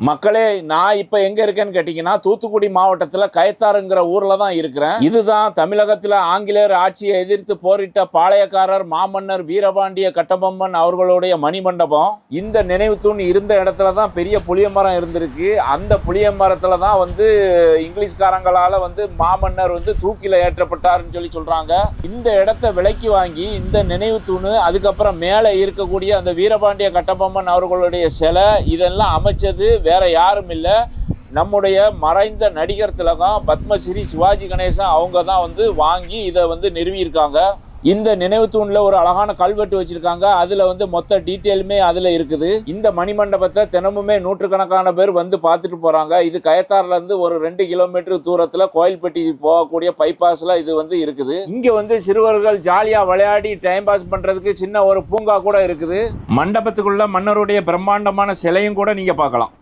மக்களே நான் இப்போ எங்கே இருக்கேன்னு கேட்டிங்கன்னா தூத்துக்குடி மாவட்டத்தில் கயத்தாறுங்கிற ஊரில் தான் இருக்கிறேன். இதுதான் தமிழகத்தில் ஆங்கிலேயர் ஆட்சியை எதிர்த்து போரிட்ட பாளையக்காரர் மாமன்னர் வீரபாண்டிய கட்டபொம்மன் அவர்களுடைய மணிமண்டபம். இந்த நினைவு தூண் இருந்த இடத்துல தான் பெரிய புளிய மரம் இருந்திருக்கு. அந்த புளிய மரத்தில் தான் வந்து இங்கிலீஷ்காரங்களால் வந்து மாமன்னர் வந்து தூக்கில ஏற்றப்பட்டாருன்னு சொல்லி சொல்கிறாங்க இந்த இடத்த விலைக்கு வாங்கி இந்த நினைவு தூண் அதுக்கப்புறம் மேலே இருக்கக்கூடிய அந்த வீரபாண்டிய கட்டபொம்மன் அவர்களுடைய சிலை இதெல்லாம் அமைச்சது வேற யாரும் இல்லை. நம்முடைய மறைந்த நடிகர் திலகம் பத்மஸ்ரீ சிவாஜி கணேசன் அவங்க தான் வந்து வாங்கி இதை வந்து நிறுவியிருக்காங்க. இந்த நினைவு தூணில் ஒரு அழகான கல்வெட்டு வச்சிருக்காங்க. அதில் வந்து மொத்த டீட்டெயிலுமே அதில் இருக்குது. இந்த மணிமண்டபத்தை தினமுமே நூற்றுக்கணக்கான பேர் வந்து பார்த்துட்டு போகிறாங்க இது கயத்தார்லேருந்து ஒரு ரெண்டு கிலோமீட்டர் தூரத்தில் கோயில்பட்டி போகக்கூடிய பைபாஸில் இது வந்து இருக்குது. இங்கே வந்து சிறுவர்கள் ஜாலியாக விளையாடி டைம் பாஸ் பண்ணுறதுக்கு சின்ன ஒரு பூங்கா கூட இருக்குது. மண்டபத்துக்குள்ள மன்னருடைய பிரம்மாண்டமான சிலையும் கூட நீங்கள் பார்க்கலாம்.